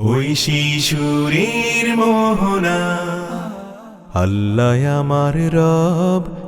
ওই শিশুরীর মোহনা। আল্লাহ আমার রব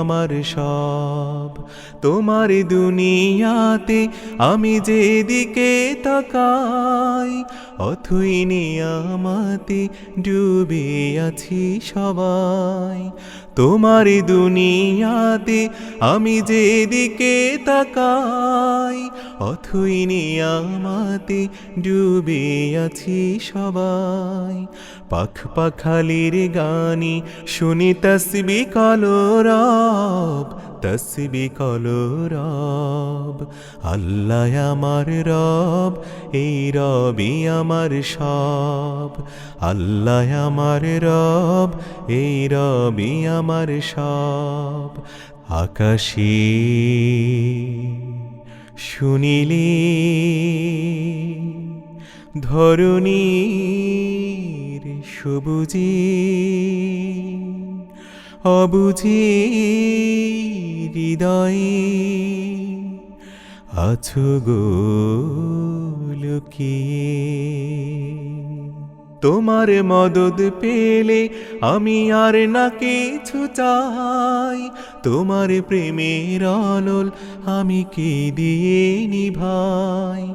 আমার সব। তোমার দুনিয়াতে আমি যেদিকে তাকাই অথই নিয়ামাতে ডুবে আছি সবাই। তোমার দুনিয়াতে আমি যেদিকে তাকাই, অথই আমাতে ডুবে আছি সবাই। পাখ পাখালির গানি, শুনি তসবি কলরব তসবি কল রব, আল্লাহ আমার রব, এই রবি আমার সব। আল্লাহ আমার রব, এই রবি আমার সব। আকাশে শুনিলি, ধরণীর সবুজি অবুঝি হৃদয়ে আছো গো লুকিয়ে। তোমার মদদ পেলে আমি আর না কিছু চাই। তোমার প্রেমের অনল আমি কি দিয়ে নিভাই?